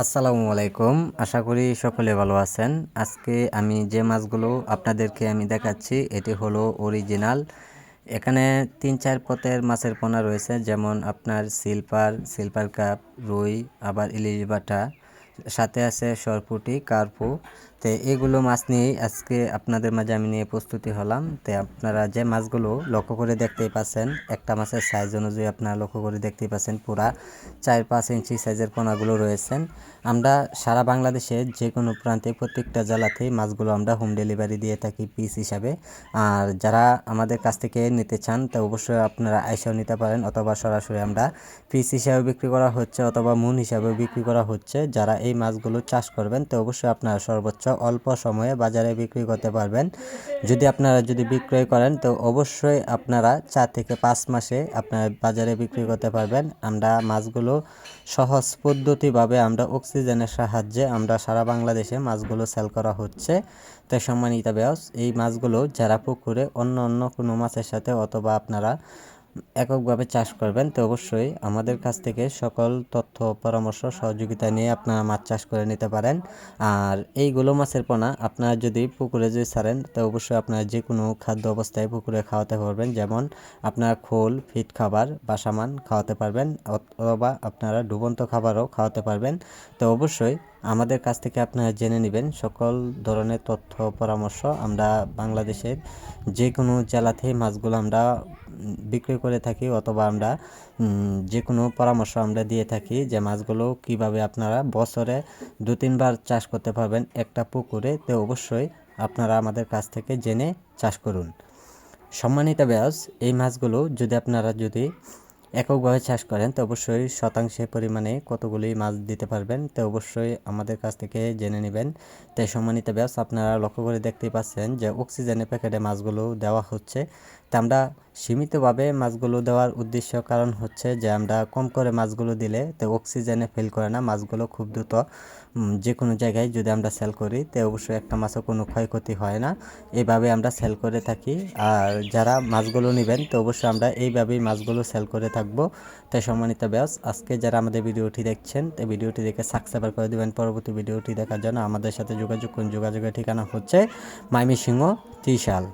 আসসালামু আলাইকুম। আশা করি সকলে ভালো আছেন। আজকে আমি যে মাছগুলো আপনাদেরকে আমি দেখাচ্ছি, এটি হলো অরিজিনাল এখানে তিন চার পথের মাছের পোনা রয়েছে, যেমন আপনার সিলপার সিলপার কাপ রুই, আবার ইলিশ বাটা। সাথে আছে সরপুটি, কার্পু। তো এগুলো মাছ নিয়েই আজকে আপনাদের মাঝে আমি নিয়ে প্রস্তুতি হলাম। তো আপনারা যে মাছগুলো লক্ষ্য করে দেখতেই পাচ্ছেন, একটা মাছের সাইজ অনুযায়ী আপনারা লক্ষ্য করে দেখতেই পাচ্ছেন পুরা চার পাঁচ ইঞ্চি সাইজের পোনাগুলো রয়েছেন আমরা সারা বাংলাদেশে যে কোনো প্রান্তে প্রত্যেকটা জেলাতেই মাছগুলো আমরা হোম ডেলিভারি দিয়ে থাকি পিস হিসাবে। আর যারা আমাদের কাছ থেকে নিতে চান, তা অবশ্যই আপনারা আইসাও নিতে পারেন অথবা সরাসরি আমরা পিস হিসাবে বিক্রি করা হচ্ছে অথবা মুন হিসাবে বিক্রি করা হচ্ছে। যারা এই মাছগুলো চাষ করবেন, তো অবশ্যই আপনারা সর্বোচ্চ অল্প সময়ে বাজারে বিক্রি করতে পারবেন। যদি আপনারা যদি বিক্রয় করেন, তো অবশ্যই আপনারা চার থেকে পাঁচ মাসে আপনারা বাজারে বিক্রি করতে পারবেন। আমরা মাছগুলো সহজ পদ্ধতিভাবে আমরা অক্সিজেনের সাহায্যে আমরা সারা বাংলাদেশে মাছগুলো সেল করা হচ্ছে। তাই সম্মানিত ব্যাস এই মাছগুলো যারা পুকুরে অন্য অন্য কোনো মাছের সাথে অথবা আপনারা এককভাবে চাষ করবেন, তো অবশ্যই আমাদের কাছ থেকে সকল তথ্য, পরামর্শ, সহযোগিতা নিয়ে আপনারা মাছ চাষ করে নিতে পারেন। আর এইগুলো মাছের পোনা আপনারা যদি পুকুরে যদি ছাড়েন, তো অবশ্যই আপনারা যে কোনো খাদ্য অবস্থায় পুকুরে খাওয়াতে পারবেন। যেমন আপনার খোল, ফিট খাবার বাসামান খাওয়াতে পারবেন অথবা আপনারা ডুবন্ত খাবারও খাওয়াতে পারবেন। তো অবশ্যই আমাদের কাছ থেকে আপনারা জেনে নেবেন সকল ধরনের তথ্য, পরামর্শ। আমরা বাংলাদেশের যে কোনো জেলাতেই মাছগুলো আমরা বিক্রি করে থাকি অথবা আমরা যে কোনো পরামর্শ আমরা দিয়ে থাকি যে মাছগুলো কীভাবে আপনারা বছরে দু, তিনবার চাষ করতে পারবেন একটা পুকুরে, তো অবশ্যই আপনারা আমাদের কাছ থেকে জেনে চাষ করুন। সম্মানিত ব্যাস এই মাছগুলো যদি আপনারা যদি এককভাবে চাষ করেন, তো অবশ্যই শতাংশে পরিমাণে কতগুলি মাছ দিতে পারবেন, তো অবশ্যই আমাদের কাছ থেকে জেনে নেবেন। তাই সম্মানিত ব্যাস আপনারা লক্ষ্য করে দেখতেই পাচ্ছেন যে অক্সিজেনের প্যাকেটে মাছগুলো দেওয়া হচ্ছে। তা আমরা সীমিতভাবে মাছগুলো দেওয়ার উদ্দেশ্য কারণ হচ্ছে যে আমরা কম করে মাছগুলো দিলে তো অক্সিজেনে ফেল করে না, মাছগুলো খুব দ্রুত যে কোনো জায়গায় যদি আমরা সেল করি, তো অবশ্যই একটা মাছও কোনো ক্ষয়ক্ষতি হয় না। এইভাবে আমরা সেল করে থাকি, আর যারা মাছগুলো নেবেন, তো অবশ্যই আমরা এইভাবেই মাছগুলো সেল করে থাকব। তাই সম্মানিত ব্যাস আজকে যারা আমাদের ভিডিওটি দেখছেন তাই ভিডিওটি দেখে সাবস্ক্রাইব করে দেবেন। পরবর্তী ভিডিওটি দেখার জন্য আমাদের সাথে যোগাযোগ করুন। যোগাযোগের ঠিকানা হচ্ছে মাইমি সিংহ ত্রিশাল।